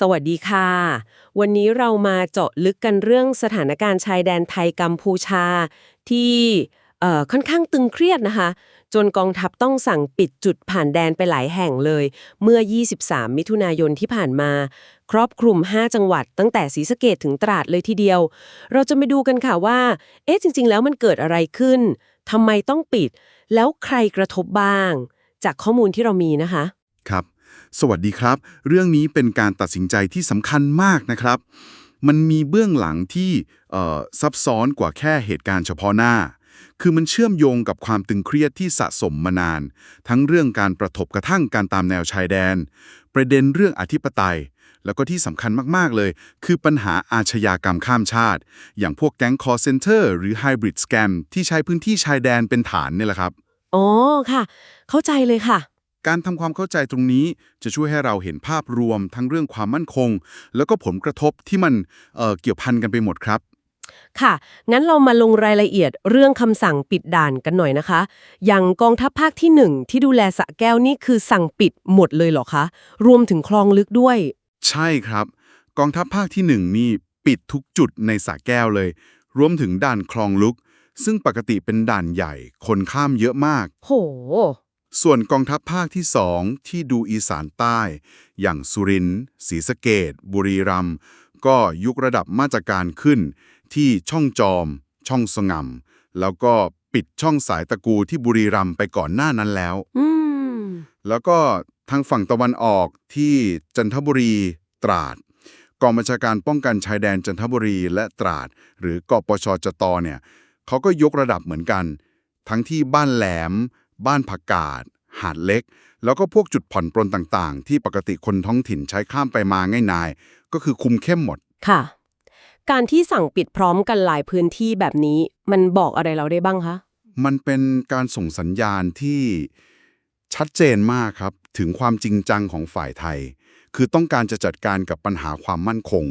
สวัสดีค่ะ วันนี้เรามาเจาะลึกกันเรื่องสถานการณ์ชายแดนไทยกัมพูชา ที่ค่อนข้างตึงเครียดนะคะ จนกองทัพต้องสั่งปิดจุดผ่านแดนไปหลายแห่งเลย เมื่อ 23 มิถุนายนที่ผ่านมา ครอบคลุม 5 จังหวัด ตั้งแต่ศรีสะเกดถึงตราดเลยทีเดียว เราจะมาดูกันค่ะว่า เอ๊ะจริง ๆ แล้วมันเกิดอะไรขึ้นทำไมต้องปิด แล้วใครกระทบบ้าง จากข้อมูลที่เรามีนะคะ ครับ สวัสดีครับ เรื่องนี้เป็นการตัดสินใจที่สำคัญมากนะครับ มันมีเบื้องหลังที่ซับซ้อนกว่าแค่เหตุการณ์เฉพาะหน้า คือมันเชื่อมโยงกับความตึงเครียดที่สะสมมานาน ทั้งเรื่องการประทบกระทั่งการตามแนวชายแดน ประเด็นเรื่องอธิปไตย แล้วก็ที่สำคัญมาก ๆ เลย คือปัญหาอาชญากรรมข้ามชาติ อย่างพวกแก๊ง call center หรือ hybrid scam ที่ใช้พื้นที่ชายแดนเป็นฐานนี่แหละครับ อ๋อค่ะ เข้าใจเลยค่ะ การทำความเข้าใจตรงนี้จะช่วยให้เราเห็นภาพรวมทั้งเรื่องความมั่นคง แล้วก็ผลกระทบที่มันเอ่อเกี่ยวพันกันไปหมดครับ ค่ะ งั้นเรามาลงรายละเอียดเรื่องคำสั่งปิดด่านกันหน่อยนะคะ อย่างกองทัพภาคที่หนึ่งที่ดูแลสระแก้วนี่คือสั่งปิดหมดเลยเหรอคะ รวมถึงคลองลึกด้วย ใช่ครับ กองทัพภาคที่หนึ่งนี่ปิดทุกจุดในสระแก้วเลย รวมถึงด่านคลองลุกซึ่งปกติเป็นด่านใหญ่ คนข้ามเยอะมาก โห ส่วนกองทัพภาคที่สองที่ดูอีสานใต้ อย่างสุรินทร์ศรีสะเกดบุรีรัมย์ก็ยกระดับมาตรการขึ้น ที่ช่องจอม ช่องสงำแล้วก็ปิดช่องสายตะกูที่บุรีรัมย์ไปก่อนหน้านั้นแล้วอืมแล้วก็ทางฝั่งตะวันออกที่จันทบุรีตราด กองบัญชาการป้องกันชายแดนจันทบุรีและตราด หรือกปชจตเนี่ยเขาก็ยกระดับเหมือนกัน ทั้งที่บ้านแหลม บ้านผักกาด หาดเล็ก แล้วก็พวกจุดผ่อนปลนต่างๆ ที่ปกติคนท้องถิ่นใช้ข้ามไปมาง่ายนาย ก็คือคุมเข้มหมด ค่ะ การที่สั่งปิดพร้อมกันหลายพื้นที่แบบนี้มันบอกอะไรเราได้บ้างคะ มันเป็นการส่งสัญญาณที่ชัดเจนมากครับ ถึงความจริงจังของฝ่ายไทย คือต้องการจะจัดการกับปัญหาความมั่นคง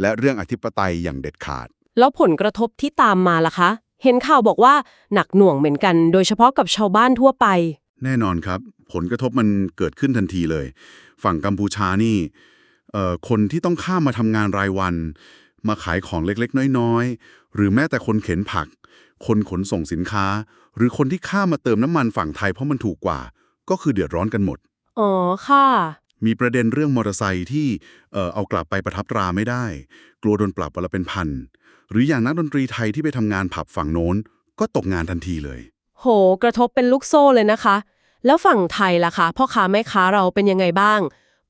และเรื่องอธิปไตยอย่างเด็ดขาด แล้วผลกระทบที่ตามมาล่ะคะ เห็นข่าวบอกว่าหนักหน่วงเหมือนกัน โดยเฉพาะกับชาวบ้านทั่วไป แน่นอนครับ ผลกระทบมันเกิดขึ้นทันทีเลย ฝั่งกัมพูชานี่เอ่อคนที่ต้องข้ามมาทำงานรายวัน มาขายของเล็กๆ น้อยๆ หรือแม้แต่คนเข็นผัก คนขนส่งสินค้า หรือคนที่ข้ามมาเติมน้ำมันฝั่งไทยเพราะมันถูกกว่า ก็คือเดือดร้อนกันหมด อ๋อค่ะ มีประเด็นเรื่องมอเตอร์ไซค์ที่เอ่อเอากลับไปประทับตราไม่ได้ กลัวโดนปรับวันละเป็นพัน หรืออย่างนักดนตรีไทยที่ไปทำงานผับฝั่งโน้น ก็ตกงานทันทีเลย โห กระทบเป็นลูกโซ่เลยนะคะ แล้วฝั่งไทยล่ะคะพ่อค้าแม่ค้าเราเป็นยังไงบ้าง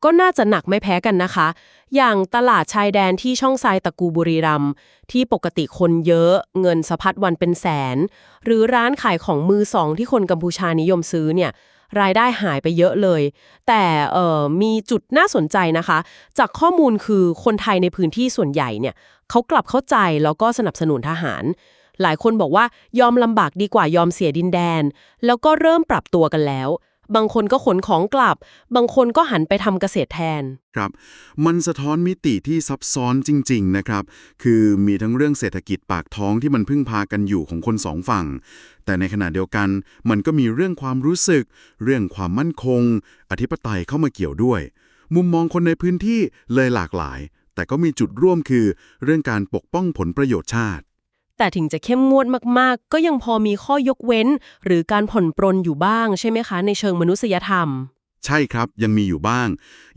ก็น่าจะหนักไม่แพ้กันนะคะ อย่างตลาดชายแดนที่ช่องทรายตะกูบุรีรัมที่ปกติคนเยอะ เงินสะพัดวันเป็นแสน หรือร้านขายของมือสองที่คนกัมพูชานิยมซื้อเนี่ย รายได้หายไปเยอะเลย แต่เอ่อมีจุดน่าสนใจนะคะ จากข้อมูลคือคนไทยในพื้นที่ส่วนใหญ่เนี่ยเขากลับเข้าใจแล้วก็สนับสนุนทหาร หลายคนบอกว่ายอมลำบากดีกว่ายอมเสียดินแดน แล้วก็เริ่มปรับตัวกันแล้ว บางคนก็ขนของกลับ บางคนก็หันไปทำเกษตรแทน ครับ มันสะท้อนมิติที่ซับซ้อนจริง ๆ นะครับ คือมีทั้งเรื่องเศรษฐกิจปากท้องที่มันพึ่งพากันอยู่ของคนสองฝั่ง แต่ในขณะเดียวกัน มันก็มีเรื่องความรู้สึก เรื่องความมั่นคง อธิปไตยเข้ามาเกี่ยวด้วย มุมมองคนในพื้นที่เลยหลากหลาย แต่ก็มีจุดร่วมคือ เรื่องการปกป้องผลประโยชน์ชาติ แต่ถึงจะเข้มงวดมากๆ ก็ยังพอมีข้อยกเว้น หรือการผ่อนปรนอยู่บ้างใช่ไหมคะ ในเชิงมนุษยธรรม ใช่ครับยังมีอยู่บ้าง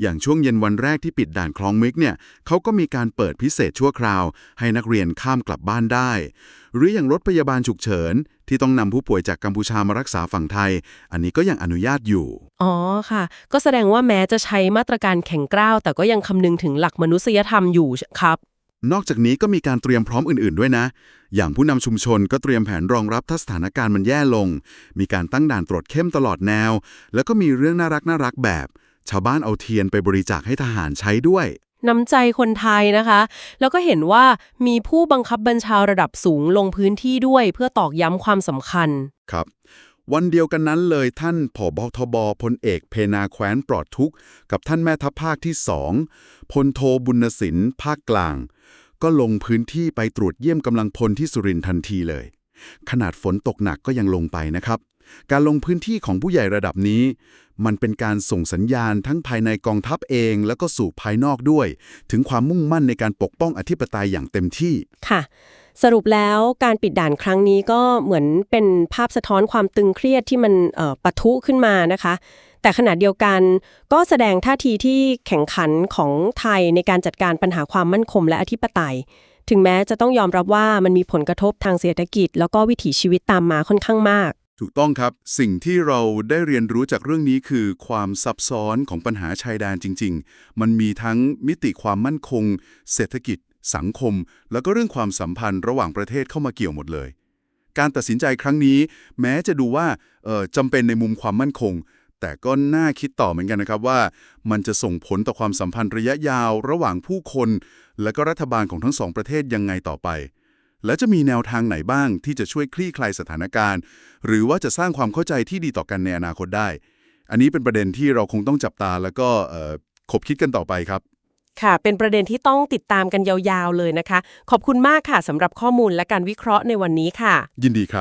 อย่างช่วงเย็นวันแรกที่ปิดด่านคลองมิกเนี่ยเขาก็มีการเปิดพิเศษชั่วคราว ให้นักเรียนข้ามกลับบ้านได้ หรืออย่างรถพยาบาลฉุกเฉิน ที่ต้องนำผู้ป่วยจากกัมพูชามารักษาฝั่งไทย อันนี้ก็ยังอนุญาตอยู่ อ๋อค่ะ ก็แสดงว่าแม้จะใช้มาตรการแข็งกร้าว แต่ก็ยังคำนึงถึงหลักมนุษยธรรมอยู่ครับ นอกจากนี้ก็มีการเตรียมพร้อมอื่นๆด้วยนะ อย่างผู้นำชุมชนก็เตรียมแผนรองรับถ้าสถานการณ์มันแย่ลง มีการตั้งด่านตรวจเข้มตลอดแนว แล้วก็มีเรื่องน่ารักน่ารักแบบ ชาวบ้านเอาเทียนไปบริจาคให้ทหารใช้ด้วย น้ำใจคนไทยนะคะ แล้วก็เห็นว่ามีผู้บังคับบัญชาระดับสูงลงพื้นที่ด้วย เพื่อตอกย้ำความสำคัญ ครับ วันเดียวกันนั้นเลยท่านผบทบพลเอกเพนาแคว้นปลอดทุกข์ กับท่านแม่ทัพภาคที่สองพลโทบุญสินภาคกลาง ก็ลงพื้นที่ไปตรวจเยี่ยมกำลังพลที่สุรินทร์ทันทีเลย ขนาดฝนตกหนักก็ยังลงไปนะครับ การลงพื้นที่ของผู้ใหญ่ระดับนี้ มันเป็นการส่งสัญญาณทั้งภายในกองทัพเอง แล้วก็สู่ภายนอกด้วย ถึงความมุ่งมั่นในการปกป้องอธิปไตยอย่างเต็มที่ค่ะ สรุปแล้วการปิดด่านครั้งนี้ก็เหมือนเป็นภาพสะท้อนความตึงเครียดที่มันปะทุขึ้นมานะคะ แต่ขณะเดียวกันก็แสดงท่าทีที่แข่งขันของไทยในการจัดการปัญหาความมั่นคงและอธิปไตย ถึงแม้จะต้องยอมรับว่ามันมีผลกระทบทางเศรษฐกิจ แล้วก็วิถีชีวิตตามมาค่อนข้างมาก ถูกต้องครับ สิ่งที่เราได้เรียนรู้จากเรื่องนี้คือ ความซับซ้อนของปัญหาชายแดนจริง ๆ มันมีทั้งมิติความมั่นคง เศรษฐกิจ สังคม แล้วก็เรื่องความสัมพันธ์ระหว่างประเทศเข้ามาเกี่ยวหมดเลย การตัดสินใจครั้งนี้ แม้จะดูว่าเออจำเป็นในมุมความมั่นคง แต่ก็น่าคิดต่อเหมือนกันนะครับว่า มันจะส่งผลต่อความสัมพันธ์ระยะยาว ระหว่างผู้คน และก็รัฐบาลของทั้งสองประเทศยังไงต่อไป และจะมีแนวทางไหนบ้างที่จะช่วยคลี่คลายสถานการณ์ หรือว่าจะสร้างความเข้าใจที่ดีต่อกันในอนาคตได้ อันนี้เป็นประเด็นที่เราคงต้องจับตาแล้วก็เออคบคิดกันต่อไปครับ ค่ะ เป็นประเด็นที่ต้องติดตามกันยาวๆเลยนะคะ ขอบคุณมากค่ะสำหรับข้อมูลและการวิเคราะห์ในวันนี้ค่ะ ยินดีครับ